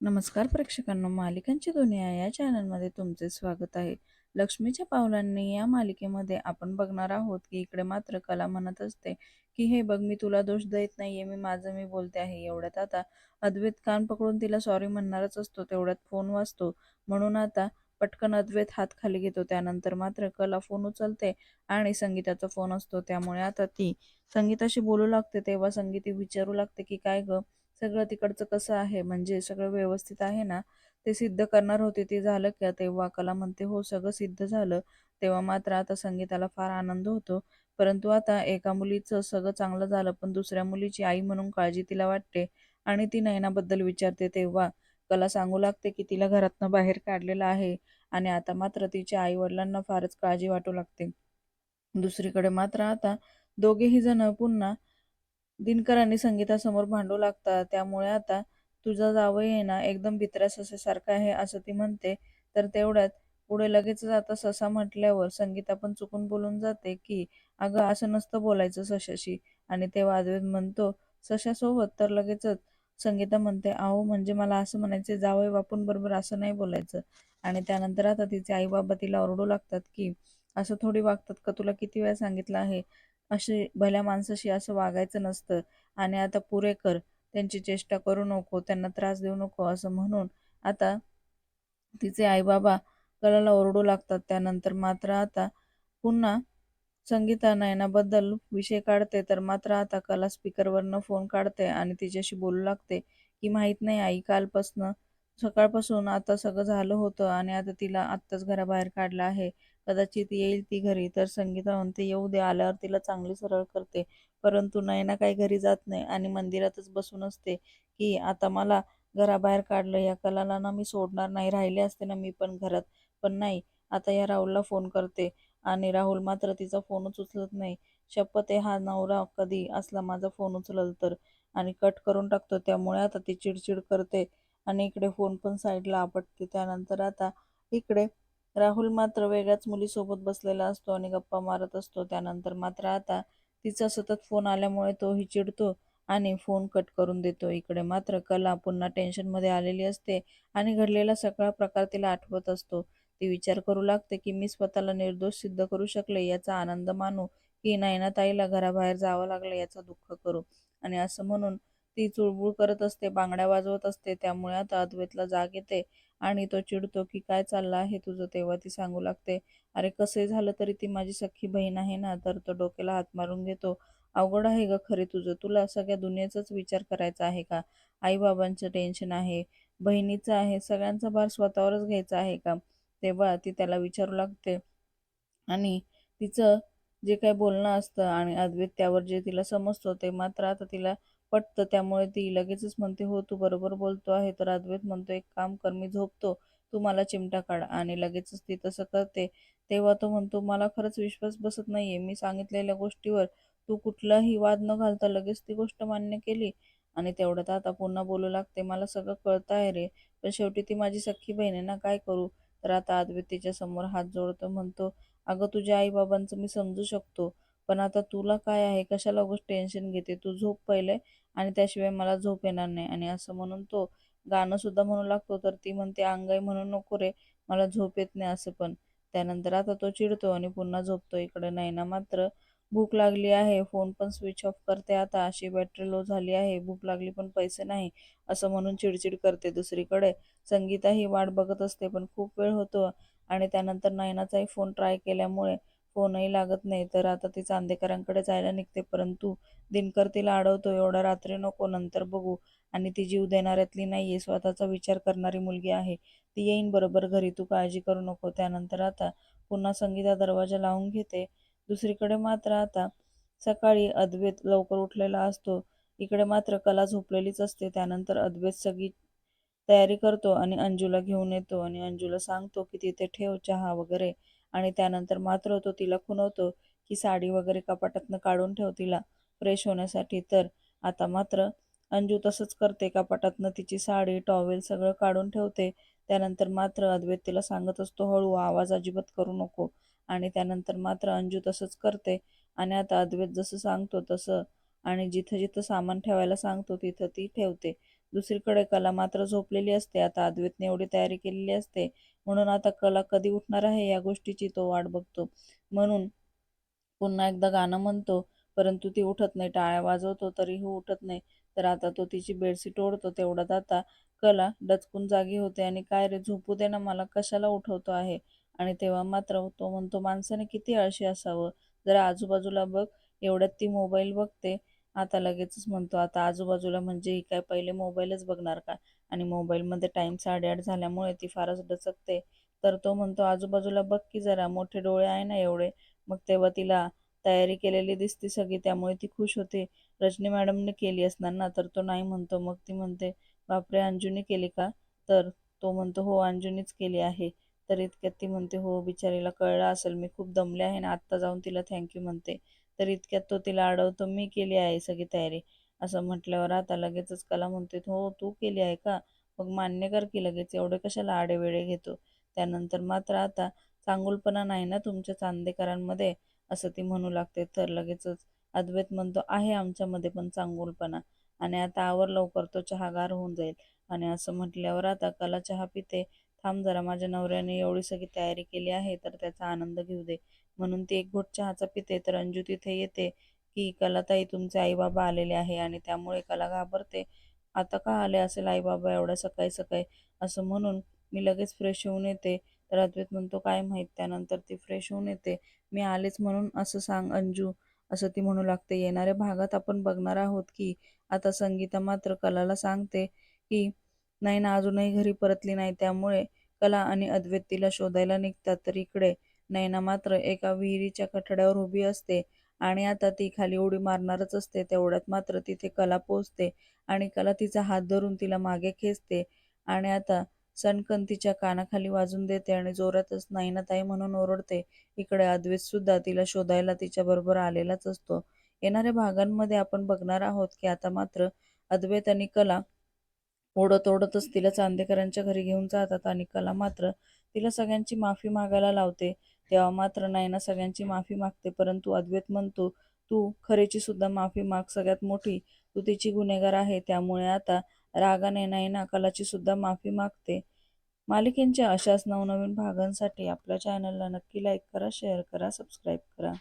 नमस्कार प्रेक्षकांनो मालिकांची दुनिया या चॅनलमध्ये तुमचे स्वागत आहे. लक्ष्मीच्या पावलांनी या मालिकेमध्ये आपण बघणार आहोत की इकडे मात्र कला म्हणत असते की हे बघ मी तुला दोष देत नाहीये मी माझं मी बोलते आहे. एवढ्यात आता अद्वैत कान पकडून तिला सॉरी म्हणणारच असतो तेवढ्यात फोन वाचतो म्हणून आता पटकन अद्वैत हात खाली घेतो त्यानंतर मात्र कला फोन उचलते आणि संगीताचा फोन असतो. त्यामुळे आता ती संगीताशी बोलू लागते तेव्हा संगीत विचारू लागते की काय ग सगळं तिकडचं कसं आहे? म्हणजे सगळं व्यवस्थित आहे ना? ते सिद्ध करणार होते ते झालं का तेव्हा कला म्हणते हो सगळं सिद्ध झालं. तेव्हा मात्र आता संगीताला फार आनंद होतो. परंतु आता एका मुलीचं सगळं चांगलं झालं पण दुसऱ्या मुलीची आई म्हणून काळजी तिला वाटते आणि ती नयनाबद्दल विचारते. तेव्हा कला सांगू लागते की तिला घरातनं बाहेर काढलेलं आहे आणि आता मात्र तिच्या आई वडिलांना फारच काळजी वाटू लागते. दुसरीकडे मात्र आता दोघेही जण पुन्हा दिनकरांनी संगीतासमोर भांडू लागतात त्यामुळे आता तुझा जावई आहे ना एकदम भित्र्या सशासारखा आहे असं ती म्हणते. तर तेवढ्यात पुढे लगेचच आता ससा म्हटल्यावर संगीता पण चुकून बोलून जाते की अगं असं नसतं बोलायचं सशाशी. आणि तेव्हा अद्वैत म्हणतो सशासोबत? तर लगेचच संगीता म्हणते आहो म्हणजे मला असं म्हणायचं जावई बापून बरोबर असं नाही बोलायचं. आणि त्यानंतर आता तिचे आई बाबा तिला ओरडू लागतात की असं थोडी वागतात का? तुला किती वेळा सांगितलं आहे? असे भल्या माणसाशी असं वागायचं नसतं आणि आता पुरे कर त्यांची चेष्टा करू नको त्यांना त्रास देऊ नको असं म्हणून आता तिचे आईबाबा कलाला ओरडू लागतात. त्यानंतर मात्र आता पुन्हा संगीता नयनाबद्दल विषय काढते तर मात्र आता कला स्पीकरवरनं फोन काढते आणि तिच्याशी बोलू लागते की माहीत नाही आई कालपासनं सकाळपासून आता सगळं झालं होतं आणि आता तिला आत्ताच घराबाहेर काढलं आहे. कदाचित येईल ती घरी तर संगीता म्हणते येऊ दे आल्यावर तिला चांगली सरळ करते. परंतु नयना काही घरी जात नाही आणि मंदिरातच बसून असते की आता मला घराबाहेर काढलं या कलाला ना मी सोडणार नाही. राहिले असते ना मी पण घरात पण नाही. आता या राहुलला फोन करते आणि राहुल मात्र तिचा फोनच उचलत नाही. शपथ आहे हा नवरा कधी असला माझा फोन उचलल तर. आणि कट करून टाकतो त्यामुळे आता ती चिडचिड करते. आणि इकडे फोन पण साईडला आपटते. त्यानंतर आता इकडे राहुल मात्र वेगळ्याच मुलीसोबत बसलेला असतो आणि गप्पा मारत असतो. त्यानंतर मात्र आता तिचा सतत फोन आल्यामुळे तोही चिडतो आणि फोन कट करून देतो. इकडे मात्र कला पुन्हा टेन्शनमध्ये आलेली असते आणि घडलेला सगळा प्रकार तिला आठवत असतो. ती विचार करू लागते की मी स्वतःला निर्दोष सिद्ध करू शकले याचा आनंद मानू की नयनाताईला घराबाहेर जावं लागलं याचं दुःख करू. आणि असं म्हणून ती चुळबुळ करत असते बांगड्या वाजवत असते त्यामुळे आता अद्वैतला जाग येते आणि तो चिडतो की काय चाललं आहे तुझं? तेव्हा ती सांगू लागते अरे कसंही झालं तरी ती माझी सख्खी बहीण आहे ना तर तो डोक्याला हात मारून घेतो अवघड आहे ग खरे तुझं तुला सगळ्या दुनियेचाच विचार करायचा आहे का? आईबाबांचं टेन्शन आहे बहिणीचं आहे सगळ्यांचा भार स्वतःवरच घ्यायचा आहे का? तेव्हा ती त्याला विचारू लागते आणि तिचं जे काही बोलणं असतं आणि अद्वैत त्यावर जे तिला समजतो ते मात्र आता तिला पटतं. त्यामुळे ती लगेचच म्हणते हो तू बरोबर बोलतो आहे तर अद्वैत म्हणतो एक काम कर मी झोपतो. तू मला चिमटा काढ. आणि लगेचच ती तसं करते. तेव्हा तो म्हणतो मला खरंच विश्वास बसत नाहीये. मी सांगितलेल्या गोष्टीवर तू कुठलाही वाद न घालता लगेच ती गोष्ट मान्य केली. आणि तेवढ्यात आता पुन्हा बोलू लागते मला सगळं कळतं आहे रे पण शेवटी ती माझी सख्खी बहीण आहे ना काय करू? तर आता अद्वैत तिच्या समोर हात जोडतो म्हणतो अगं तुझ्या आई बाबांचं मी समजू शकतो. पण आता तुला काय आहे? कशाला उगाच टेन्शन घेते? तू झोप पहिले आणि त्याशिवाय मला झोप येणार नाही. आणि असं म्हणून तो गाणं सुद्धा म्हणू लागतो तर ती म्हणते अंगाई म्हणून नको रे मला झोप येत नाही असं पण. त्यानंतर आता तो चिडतो आणि पुन्हा झोपतो इकडे. नैना मात्र भूक लागली आहे. फोन पण स्विच ऑफ करते आता. अशी बॅटरी लो झाली आहे. भूक लागली पण पैसे नाही असं म्हणून चिडचिड करते दुसरीकडे. संगीताही वाट बघत असते पण खूप वेळ होतो. आणि त्यानंतर नैनाचाही फोन ट्राय केल्यामुळे फोनही लागत नाही. तर आता ती चांदेकरांकडे जायला निघते. परंतु दिनकर तिला अडवतो एवढा रात्री नको नंतर बघू. आणि ती जीव देणाऱ्यातली नाहीये. स्वतःचा विचार करणारी मुलगी आहे. ती येईन बरोबर घरी. तू काळजी करू नको. त्यानंतर आता पुन्हा संगीता दरवाजा लावून घेते. दुसरीकडे मात्र आता सकाळी अद्वैत लवकर उठलेला असतो. इकडे मात्र कला झोपलेलीच असते. त्यानंतर अद्वैत सगळी तयारी करतो आणि अंजूला घेऊन येतो. आणि अंजूला सांगतो की तिथे ठेव चहा वगैरे. आणि त्यानंतर मात्र तो तिला खुनवतो की साडी वगैरे कपाटातनं काढून ठेव तिला फ्रेश होण्यासाठी. तर आता मात्र अंजू तसंच करते कपाटातनं तिची साडी टॉवेल सगळं काढून ठेवते. त्यानंतर मात्र अद्वैत तिला सांगत असतो हळू आवाज अजिबात करू नको. आणि त्यानंतर मात्र अंजू तसंच करते आणि आता अद्वैत जसं सांगतो तसं आणि जिथं जिथं सामान ठेवायला सांगतो तिथं ती ठेवते. दुसरीकडे कला मात्र झोपलेली असते. आता अद्वैतने एवढी तयारी केलेली असते. म्हणून आता कला कधी उठणार आहे या गोष्टीची तो वाट बघतो. म्हणून पुन्हा एकदा गाणं म्हणतो परंतु ती उठत नाही. टाळ्या वाजवतो तरीही उठत नाही. तर आता तो तिची बेडशीट ओढतो. तेवढ्यात आता कला डचकून जागी होते आणि काय रे झोपू दे ना मला कशाला उठवतो आहे? आणि तेव्हा मात्र तो म्हणतो माणसाने किती आळशी असावं. जरा आजूबाजूला बघ. एवढ्यात ती मोबाईल बघते. आता लगेचच म्हणतो आता आजूबाजूला म्हणजे ही काय पहिले मोबाईलच बघणार का? आणि मोबाईलमध्ये टाईम साडेआठ झाल्यामुळे ती फारच डचकते. तर तो म्हणतो आजूबाजूला बघ की जरा मोठे डोळे आहे ना एवढे. मग तेव्हा तिला तयारी केलेली दिसते सगळी त्यामुळे ती खुश होते. रजनी मॅडमने केली असणार ना? तर तो नाही म्हणतो. मग ती म्हणते बापरे अंजूने केली का? तर तो म्हणतो हो अंजूनीच केली आहे. तर इतक्यात ती म्हणते हो बिचारीला कळलं असेल मी खूप दमले आहे ना आत्ता जाऊन तिला थँक्यू म्हणते. तर इतक्यात तो तिला अडवतो मी केली आहे सगळी तयारी. असं म्हटल्यावर आता लगेचच कला म्हणते हो तू केली आहे का? मग मान्य कर की लगेच एवढे कशाला आडेवेळे घेतो. त्यानंतर मात्र आता चांगुलपणा नाही ना तुमच्या चांदेकरांमध्ये? असं ती म्हणू लागते. तर लगेचच अद्वैत म्हणतो आहे आमच्यामध्ये पण चांगुलपणा. आणि आता आवर लवकर तो चहा गार होऊन जाईल. आणि असं म्हटल्यावर आता कला चहा पिते. थांब जरा माझ्या नवऱ्याने एवढी सगळी तयारी केली आहे तर त्याचा आनंद घेऊ दे. म्हणून ती एक घोट चहाचा पिते तर अंजू तिथे येते की कलाताई तुमचे आईबाबा आलेले आहे आणि त्यामुळे कला घाबरते. आता का आले असेल आईबाबा एवढ्या सकाळी सकाळी? असं म्हणून मी लगेच फ्रेश होऊन येते. तर अद्वैत म्हणतो काय माहीत? त्यानंतर ती फ्रेश होऊन येते. मी आलेच म्हणून असं सांग अंजू असं ती म्हणू लागते. येणाऱ्या भागात आपण बघणार आहोत की आता संगीता मात्र कलाला सांगते की नाही ना अजूनही घरी परतली नाही. त्यामुळे कला आणि अद्वैत तिला शोधायला निघतात. तर इकडे नैना मात्र एका विहिरीच्या कठड्यावर उभी असते आणि आता ती खाली उडी मारणारच असते. तेवढ्यात मात्र तिथे कला पोचते आणि कला तिचा हात धरून तिला मागे खेचते आणि आता सणकन तिच्या कानाखाली वाजून देते आणि जोरातच ताई म्हणून ओरडते. इकडे अद्वैत सुद्धा तिला शोधायला तिच्या बरोबर आलेलाच असतो. येणाऱ्या भागांमध्ये आपण बघणार आहोत की आता मात्र अद्वैत आणि कला ओढत ओढतच तिला चांदेकरांच्या घरी घेऊन जातात आणि कला मात्र तिला सगळ्यांची माफी मागायला लावते. तेव्हा मात्र नायना सगळ्यांची माफी मागते. परंतु अद्वैत म्हणतो तू खरेची सुद्धा माफी माग सगळ्यात मोठी. तू तिची गुन्हेगार आहे. त्यामुळे आता रागाने नायना कलाची सुद्धा माफी मागते. मालिकेंच्या अशाच नवनवीन भागांसाठी आपल्या चॅनलला नक्की लाईक करा शेअर करा सबस्क्राईब करा.